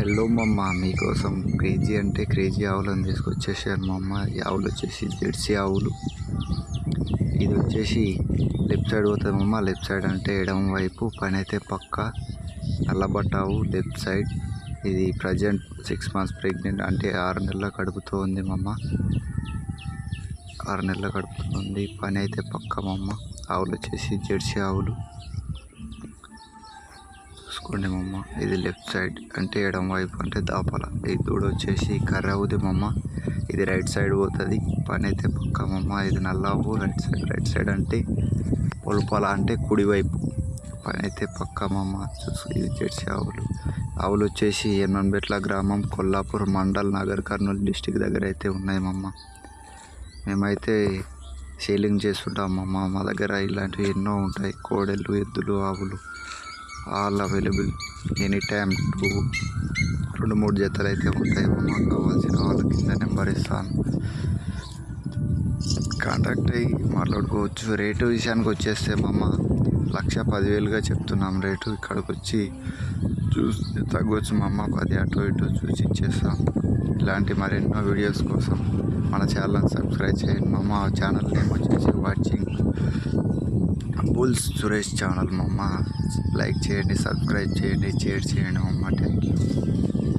Hello మమ్మ మీకోసం crazy అంటే క్రేజీ ఆవులను తీసుకొచ్చేసారు మా అమ్మ ఈ ఆవులు వచ్చేసి జెర్సీ ఆవులు. ఇది వచ్చేసి లెఫ్ట్ సైడ్ పోతుంది అమ్మ లెఫ్ట్ సైడ్ అంటే ఎడమ వైపు పని అయితే పక్క. నల్లబట్ట ఆవు లెఫ్ట్ సైడ్. ఇది ప్రజెంట్ సిక్స్ మంత్స్ ప్రెగ్నెంట్ అంటే ఆరు నెలల కడుపుతూ ఉంది మమ్మ. ఆరు నెలల కడుపుతుంది పని అయితే పక్క మమ్మ. ఆవులు వచ్చేసి జెర్సీ ఆవులు. చూసుకోండి మమ్మ. ఇది లెఫ్ట్ సైడ్ అంటే ఎడం వైపు అంటే దాపల. ఈ దూడ వచ్చేసి కర్ర అవుది మమ్మ. ఇది రైట్ సైడ్ పోతుంది. పని అయితే పక్క మమ్మ. ఇది నల్లావు. రైట్ సైడ్ రైట్ సైడ్ అంటే పొలపాల అంటే కుడివైపు పని అయితే పక్క మమ్మ. చూసు ఇది జెర్సీ ఆవులు. ఆవులు వచ్చేసి ఎన్నంబెట్ల గ్రామం కొల్లాపూర్ మండల్ నగర్ కర్నూలు డిస్టిక్ దగ్గర అయితే ఉన్నాయి మమ్మ. మేమైతే సేలింగ్ చేస్తుంటాం అమ్మ మా దగ్గర ఇలాంటివి ఎన్నో ఉంటాయి. కోడెలు ఎద్దులు ఆవులు. All available any time two రెండు మూడు జతలు అయితే ఉంటాయి. మాకు కావాల్సిన వాళ్ళ కింద నెంబర్ ఇస్తాను. కాంటాక్ట్ అయ్యి మాట్లాడుకోవచ్చు. రేటు విషయానికి వచ్చేస్తే మామ లక్ష పదివేలుగా చెప్తున్నాం. రేటు ఇక్కడికి వచ్చి చూసి తగ్గొచ్చు అమ్మ పది అటు ఇటు చూసి ఇచ్చేస్తాం. ఇలాంటి మరెన్నో వీడియోస్ కోసం మన ఛానల్ని సబ్స్క్రైబ్ చేయండి మామ. ఛానల్ నేమ్ వచ్చేసి వాచింగ్ సురేష్ ఛానల్ మా అమ్మ లైక్ చేయండి సబ్స్క్రైబ్ చేయండి షేర్ చేయండి మా అమ్మ థ్యాంక్ యూ